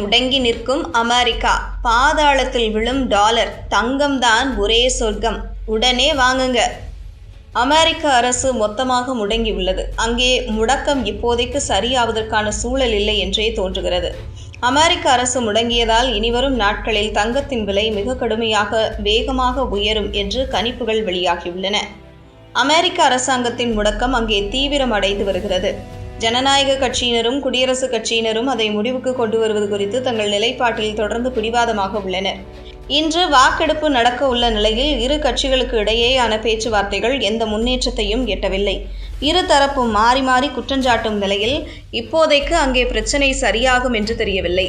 முடங்கி நிற்கும் அமெரிக்கா. பாதாளத்தில் விழும் டாலர். தங்கம்தான் ஒரே சொர்க்கம். உடனே வாங்குங்க. அமெரிக்க அரசு மொத்தமாக முடங்கியுள்ளது அங்கே முடக்கம் இப்போதைக்கு சரியாவதற்கான சூழல் இல்லை என்றே தோன்றுகிறது. அமெரிக்க அரசு முடங்கியதால் இனிவரும் நாட்களில் தங்கத்தின் விலை மிக கடுமையாக வேகமாக உயரும் என்று கணிப்புகள் வெளியாகியுள்ளன. அமெரிக்க அரசாங்கத்தின் முடக்கம் அங்கே தீவிரமடைந்து வருகிறது. ஜனநாயக கட்சியினரும் குடியரசுக் கட்சியினரும் அதை முடிவுக்கு கொண்டு வருவது குறித்து தங்கள் நிலைப்பாட்டில் தொடர்ந்து பிடிவாதமாக உள்ளனர். இன்று வாக்கெடுப்பு நடக்க உள்ள நிலையில் இரு கட்சிகளுக்கு இடையேயான பேச்சுவார்த்தைகள் எந்த முன்னேற்றத்தையும் எட்டவில்லை. இரு தரப்பும் மாறி மாறி குற்றஞ்சாட்டும் நிலையில் இப்போதைக்கு அங்கே பிரச்சினை சரியாகும் என்று தெரியவில்லை.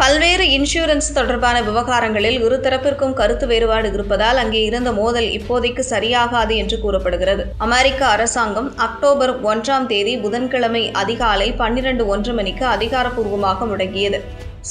பல்வேறு இன்சூரன்ஸ் தொடர்பான விவகாரங்களில் இரு தரப்பிற்கும் கருத்து வேறுபாடு இருப்பதால் அங்கே இருந்த மோதல் இப்போதைக்கு சரியாகாது என்று கூறப்படுகிறது. அமெரிக்க அரசாங்கம் அக்டோபர் ஒன்றாம் தேதி புதன்கிழமை அதிகாலை பன்னிரண்டு ஒன்று மணிக்கு அதிகாரப்பூர்வமாக முடங்கியது.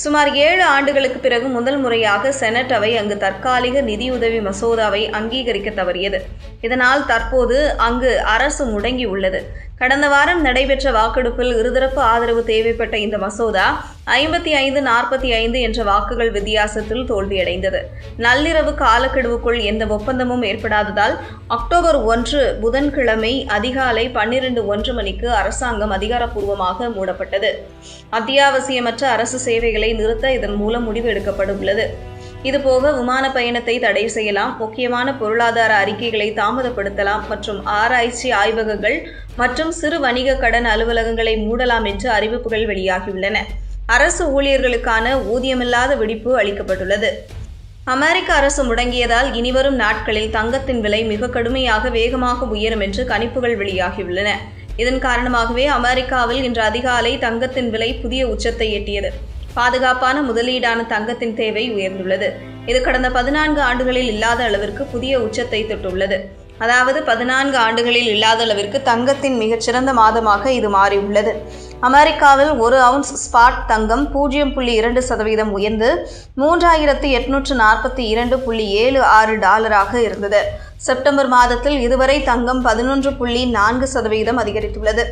சுமார் ஏழு ஆண்டுகளுக்கு பிறகு முதல் முறையாக செனட் அவை அங்கு தற்காலிக நிதியுதவி மசோதாவை அங்கீகரிக்க தவறியது. இதனால் தற்போது அங்கு அரசு முடங்கி உள்ளது கடந்த வாரம் நடைபெற்ற வாக்கெடுப்பில் இருதரப்பு ஆதரவு தேவைப்பட்ட இந்த மசோதா ஐம்பத்தி ஐந்து நாற்பத்தி ஐந்து என்ற வாக்குகள் வித்தியாசத்தில் தோல்வியடைந்தது. நள்ளிரவு காலக்கெடுவுக்குள் எந்த ஒப்பந்தமும் ஏற்படாததால் அக்டோபர் ஒன்று புதன்கிழமை அதிகாலை பன்னிரண்டு ஒன்று மணிக்கு அரசாங்கம் அதிகாரப்பூர்வமாக மூடப்பட்டது. அத்தியாவசியமற்ற அரசு சேவைகளை நிறுத்த இதன் மூலம் முடிவு எடுக்கப்பட உள்ளது இதுபோக விமான பயணத்தை தடை செய்யலாம். முக்கியமான பொருளாதார அறிக்கைகளை தாமதப்படுத்தலாம் மற்றும் ஆராய்ச்சி ஆய்வகங்கள் மற்றும் சிறு வணிக கடன் அலுவலகங்களை மூடலாம் என்று அறிவிப்புகள் வெளியாகியுள்ளன. அரசு ஊழியர்களுக்கான ஊதியமில்லாத விடுப்பு அளிக்கப்பட்டுள்ளது. அமெரிக்க அரசு முடங்கியதால் இனிவரும் நாட்களில் தங்கத்தின் விலை மிக கடுமையாக வேகமாக உயரும் என்று கணிப்புகள் வெளியாகியுள்ளன. இதன் காரணமாகவே அமெரிக்காவில் இன்று அதிகாலை தங்கத்தின் விலை புதிய உச்சத்தை எட்டியது. பாதுகாப்பான முதலீடான தங்கத்தின் தேவை உயர்ந்துள்ளது. இது கடந்த பதினான்கு ஆண்டுகளில் இல்லாத அளவிற்கு புதிய உச்சத்தை தொட்டுள்ளது. அதாவது பதினான்கு ஆண்டுகளில் இல்லாத அளவிற்கு தங்கத்தின் மிகச்சிறந்த மாதமாக இது மாறியுள்ளது. அமெரிக்காவில் ஒரு அவுன்ஸ் ஸ்பாட் தங்கம் பூஜ்ஜியம் புள்ளி இரண்டு சதவீதம் உயர்ந்து மூன்றாயிரத்து எட்நூற்று நாற்பத்தி இரண்டு புள்ளி ஏழு ஆறு டாலராக இருந்தது. செப்டம்பர் மாதத்தில் இதுவரை தங்கம் பதினொன்று புள்ளி நான்கு சதவீதம் அதிகரித்துள்ளது.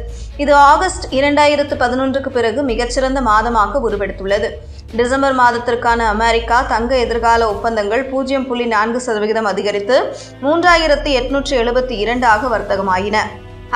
இது ஆகஸ்ட் இரண்டாயிரத்து பதினொன்றுக்கு பிறகு மிகச்சிறந்த மாதமாக உருவெடுத்துள்ளது. டிசம்பர் மாதத்திற்கான அமெரிக்கா தங்க எதிர்கால ஒப்பந்தங்கள் பூஜ்ஜியம் புள்ளி நான்கு சதவிகிதம் அதிகரித்து மூன்றாயிரத்து எட்நூற்று எழுபத்தி இரண்டாக வர்த்தகமாயின.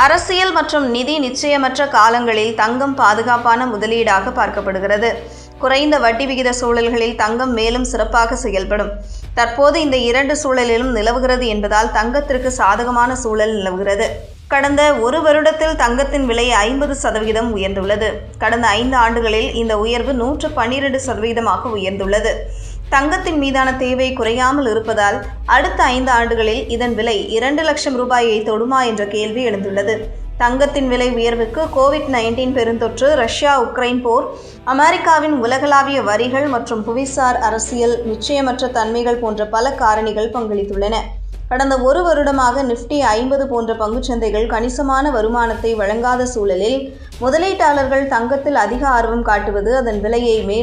அரசியல் மற்றும் நிதி நிச்சயமற்ற காலங்களில் தங்கம் பாதுகாப்பான முதலீடாக பார்க்கப்படுகிறது. குறைந்த வட்டி விகித சூழல்களில் தங்கம் மேலும் சிறப்பாக செயல்படும். தற்போது இந்த இரண்டு சூழலிலும் நிலவுகிறது என்பதால் தங்கத்திற்கு சாதகமான சூழல் நிலவுகிறது. கடந்த ஒரு வருடத்தில் தங்கத்தின் விலை ஐம்பது சதவிகிதம் உயர்ந்துள்ளது. கடந்த ஐந்து ஆண்டுகளில் இந்த உயர்வு நூற்று பன்னிரண்டு சதவிகிதமாக உயர்ந்துள்ளது. தங்கத்தின் மீதான தேவை குறையாமல் இருப்பதால் அடுத்த ஐந்து ஆண்டுகளில் இதன் விலை இரண்டு லட்சம் ரூபாயை தொடுமா என்ற கேள்வி எழுந்துள்ளது. தங்கத்தின் விலை உயர்வுக்கு கோவிட் நைன்டீன் பெருந்தொற்று ரஷ்யா உக்ரைன் போர் அமெரிக்காவின் உலகளாவிய வரிகள் மற்றும் புவிசார் அரசியல் நிச்சயமற்ற தன்மைகள் போன்ற பல காரணிகள் பங்களித்துள்ளன. கடந்த ஒரு வருடமாக நிஃப்டி ஐம்பது போன்ற பங்குச்சந்தைகள் கணிசமான வருமானத்தை வழங்காத சூழலில் முதலீட்டாளர்கள் தங்கத்தில் அதிக ஆர்வம் காட்டுவது அதன் விலையை மே